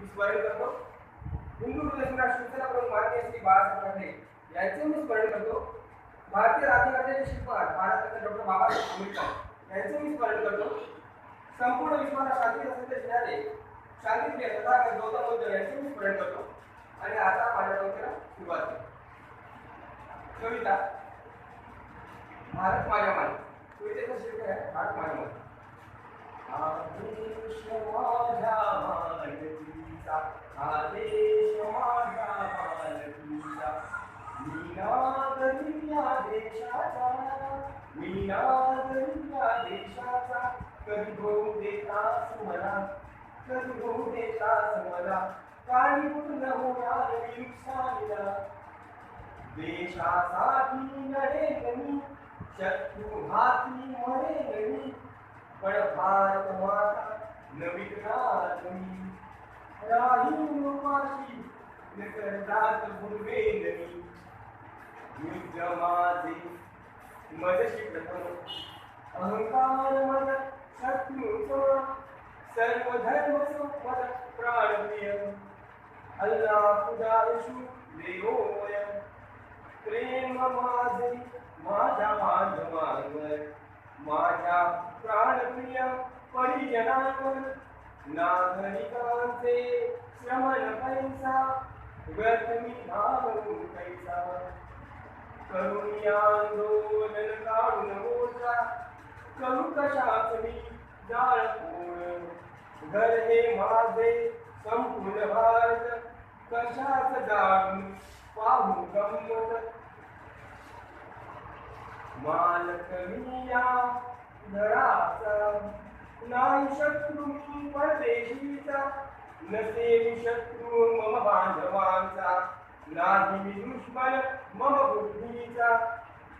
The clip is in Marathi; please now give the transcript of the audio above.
मी स्मरण करतो. हिंदू हृदय शिवसेना प्रमुख माननीय श्री बाळासाहेब ठाकरे यांचे मी स्मरण करतो भारतीय राज्यघटनेचे शिल्पकार भारतरत्न डॉक्टर बाबासाहेब आंबेडकर. यांचे मी स्मरण करतो संपूर्ण विश्वाला शांती संदेश देणारे शांतीप्रिय तथागत गौतम बुद्ध यांचे मी स्मरण करतो आणि आता माझ्या कवितेला सुरुवात कविता. भारत माझ्या मान कवितेचा शीर्षक आहे भारत माझ्या मान कधी होऊ देतास मला कधी होऊ देतास मला काही पूर्ण होणार मी देशासाठी लढेन मी शत्रू हाती मरेन मी पण भारत माता नवीन मी राहीन उपाशी निसर्गात बुडवेन मी युद्ध माझे मजशी प्रथम अहंकार मज शत्रूचा सर्व धर्म मज प्राणप्रिय अल्लाह खुदा यशू देवोय प्रेम माझे माझ्या माध्यमांवर माझ्या प्राणप्रिय परिजनांवर नागरिकांचे श्रमण पैसा व्यर्थ मी धावून पैसा. करुणी आंदोलन काढून मोजा करू कशाच मी जाळ पोळ घर हे माझे संपूर्ण भारत कशाच जाळून पाहू गमत? मालक मी या घराचा ናይሸክሉም ወሌሂተ ነሴሚሸክሉ መመ ባንደዋንታ ናሂሚዱሽመለ መመ ቡድኒታ